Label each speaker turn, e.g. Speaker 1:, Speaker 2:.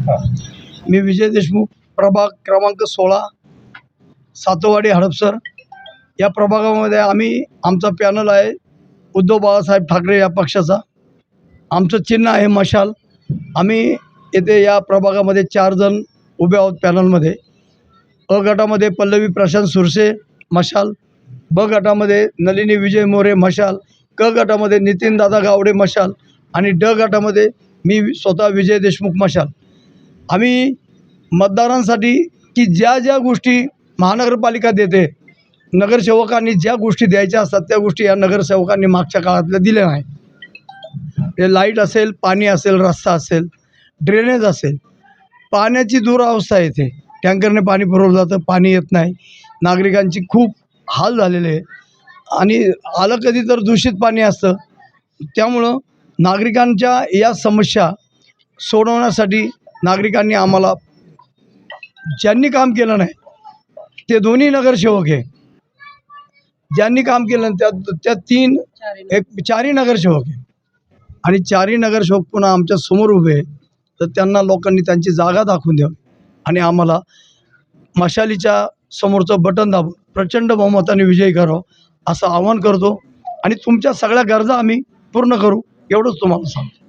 Speaker 1: मी विजय देशमुख प्रभाग क्रमांक सोळा सातवाडी हडपसर. या प्रभागामध्ये आम्ही आमचा पॅनल आहे उद्धव बाळासाहेब ठाकरे या पक्षाचा. आमचं चिन्ह आहे मशाल. आम्ही येथे या प्रभागामध्ये चार जण उभे आहोत पॅनलमध्ये अ गटामध्ये पल्लवी प्रशांत सुरसे मशाल. ब गटामध्ये नलिनी विजय मोरे मशाल. क गटामध्ये नितीनदादा गावडे मशाल. आणि ड गटामध्ये मी स्वतः विजय देशमुख मशाल. आम्ही मतदारांसाठी की ज्या ज्या गोष्टी महानगरपालिका देते नगरसेवकांनी ज्या गोष्टी द्यायच्या असतात त्या गोष्टी या नगरसेवकांनी मागच्या काळातल्या दिल्या नाही. लाइट असेल पाणी असेल रस्ता असेल ड्रेनेज असेल पाण्याची दुरावस्था येते. टँकरने पाणी पुरवलं जातं पाणी येत नाही. नागरिकांची खूप हाल झालेले आहे आणि आलं कधी तर दूषित पाणी असतं. त्यामुळं नागरिकांच्या या समस्या सोडवण्यासाठी नागरिकांनी आम्हाला ज्यांनी काम केलं नाही ते दोन्ही नगरसेवक आहे ज्यांनी काम केलं नाही त्या त्या तीन एक चारही नगरसेवक आहे आणि चारही नगरसेवक पुन्हा आमच्यासमोर उभे आहे तर त्यांना लोकांनी त्यांची जागा दाखवून द्यावी. आणि आम्हाला मशालीच्या समोरचं बटन दाबून प्रचंड बहुमताने विजयी करावं असं आवाहन करतो. आणि तुमच्या सगळ्या गरजा आम्ही पूर्ण करू. एवढंच तुम्हाला सांगतो.